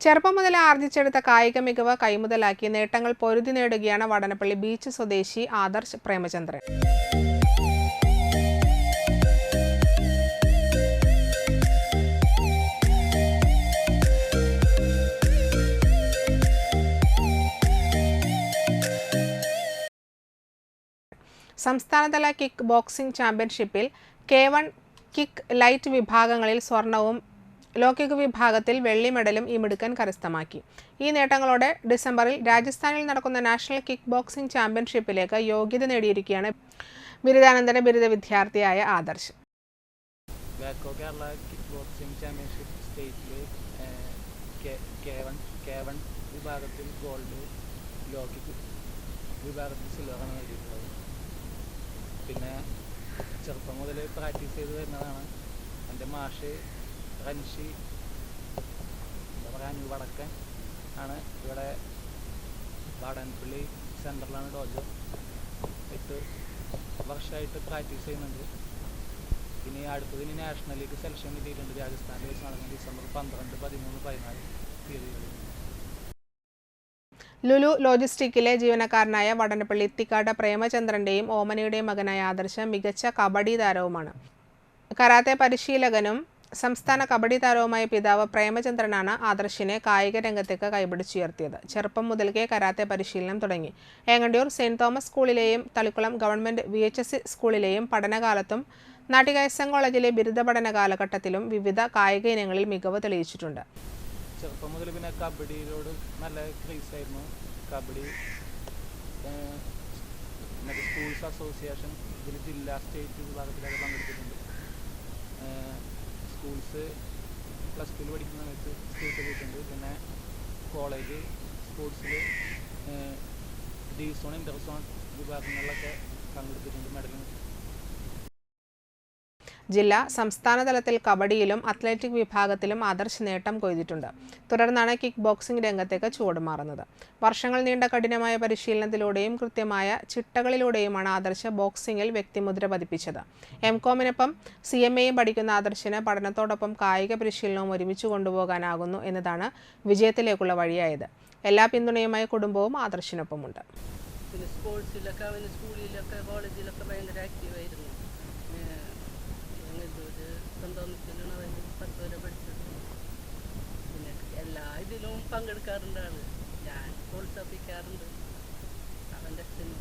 ചെറുപ്പം മുതൽ ആർജിച്ചെടുത്ത കായിക മികവ് കൈമുതലാക്കി നേട്ടങ്ങൾ പൊരുതി നേടുകയാണ് വടനപ്പള്ളി ബീച്ച് സ്വദേശി ആദർശ് പ്രേമചന്ദ്രൻ. സംസ്ഥാനതല കിക്ക് ബോക്സിംഗ് ചാമ്പ്യൻഷിപ്പിൽ കെ വൺ കിക്ക് ലൈറ്റ് വിഭാഗങ്ങളിൽ സ്വർണവും ലോ വിഭാഗത്തിൽ വെള്ളി മെഡലും ഈ മിടുക്കൻ കരസ്ഥമാക്കി. ഈ നേട്ടങ്ങളോടെ ഡിസംബറിൽ രാജസ്ഥാനിൽ നടക്കുന്ന നാഷണൽ കിക്ക് ബോക്സിംഗ് ചാമ്പ്യൻഷിപ്പിലേക്ക് യോഗ്യത നേടിയിരിക്കുകയാണ് ബിരുദാനന്തര ബിരുദ വിദ്യാർത്ഥിയായ ആദർശ്. ബാക്കോ കേരള ചാമ്പ്യൻഷിപ്പ് കെ വിഭാഗത്തിൽ ഗോൾഡ് വിഭാഗത്തിൽ പിന്നെ ചെറുപ്പം മുതൽ പ്രാക്ടീസ് ചെയ്ത് വരുന്നതാണ്. എന്റെ മാഷ് റൻഷി അനു വടക്കൻ ആണ് ഇവിടെ വാടൻപള്ളി സെന്ററിലാണ് ഡോജ്. എട്ട് വർഷമായിട്ട് പ്രാക്ടീസ് ചെയ്യുന്നുണ്ട്. ഇനി അടുത്തത് ഇനി നാഷണൽ ലീഗ് സെലക്ഷൻ കിട്ടിയിട്ടുണ്ട്. രാജസ്ഥാനിൽ വെച്ച് നടക്കുന്ന ഡിസംബർ പന്ത്രണ്ട് പതിമൂന്ന് പതിനാല് തീയതികളിൽ. ലുലു ലോജിസ്റ്റിക്കിലെ ജീവനക്കാരനായ വടനപ്പള്ളി ഇത്തിക്കാട് പ്രേമചന്ദ്രന്റെയും ഓമനയുടെയും മകനായ ആദർശം മികച്ച കബഡി താരവുമാണ്. കരാത്തെ പരിശീലകനും സംസ്ഥാന കബഡി താരവുമായ പിതാവ് പ്രേമചന്ദ്രനാണ് ആദർശിനെ കായിക രംഗത്തേക്ക് കൈപിടിച്ചുയർത്തിയത്. ചെറുപ്പം മുതൽക്കേ കരാത്തെ പരിശീലനം തുടങ്ങി. Engandiyur saint Thomas സ്കൂളിലെയും Thalikulam government V H S സ്കൂളിലെയും പഠനകാലത്തും നാട്ടികയസം കോളേജിലെ ബിരുദ പഠന കാലഘട്ടത്തിലും വിവിധ കായിക ഇനങ്ങളിൽ മികവ് തെളിയിച്ചിട്ടുണ്ട്. ചെറുപ്പം മുതൽ പിന്നെ കബഡിയിലോട് നല്ല ക്രേസ് ആയിരുന്നു. കബഡി സ്കൂൾസ് അസോസിയേഷൻ ജില്ലാ സ്റ്റേറ്റ് വിഭാഗത്തിലൊക്കെ പങ്കെടുത്തിട്ടുണ്ട്. സ്കൂൾസ് പ്ലസ് ടുവിൽ പഠിക്കുന്ന സമയത്ത് സ്റ്റേറ്റ് പോയിട്ടുണ്ട് പിന്നെ കോളേജ് സ്പോർട്സിൽ ഡിവിസോൺ ഇന്റർസോൺ വിഭാഗങ്ങളിലൊക്കെ പങ്കെടുത്തിട്ടുണ്ട് മെഡലും ജില്ല സംസ്ഥാന തലത്തിൽ കബഡിയിലും അത്ലറ്റിക് വിഭാഗത്തിലും ആദർശ് നേട്ടം കൊയ്തിട്ടുണ്ട്. തുടർന്നാണ് കിക്ക് ബോക്സിംഗ് രംഗത്തേക്ക് ചുവടുമാറുന്നത് വർഷങ്ങൾ നീണ്ട കഠിനമായ പരിശീലനത്തിലൂടെയും കൃത്യമായ ചിട്ടകളിലൂടെയുമാണ് ആദർശ് ബോക്സിംഗിൽ വ്യക്തിമുദ്ര പതിപ്പിച്ചത്. എം കോമിനൊപ്പം സി എം എയും പഠിക്കുന്ന ആദർശിന് പഠനത്തോടൊപ്പം കായിക പരിശീലനവും ഒരുമിച്ച് കൊണ്ടുപോകാനാകുന്നു എന്നതാണ് വിജയത്തിലേക്കുള്ള വഴിയായത്. എല്ലാ പിന്തുണയുമായി കുടുംബവും ആദർശിനൊപ്പമുണ്ട്. പിന്നെ സ്പോർട്സിലൊക്കെ അവന് സ്കൂളിലൊക്കെ കോളേജിലൊക്കെ ഭയങ്കര ആക്റ്റീവായിരുന്നു ഇതിലും പങ്കെടുക്കാറുണ്ട് ആൾ. ഞാൻ പ്രോത്സാഹിപ്പിക്കാറുണ്ട്. അവന്റെ അച്ഛനും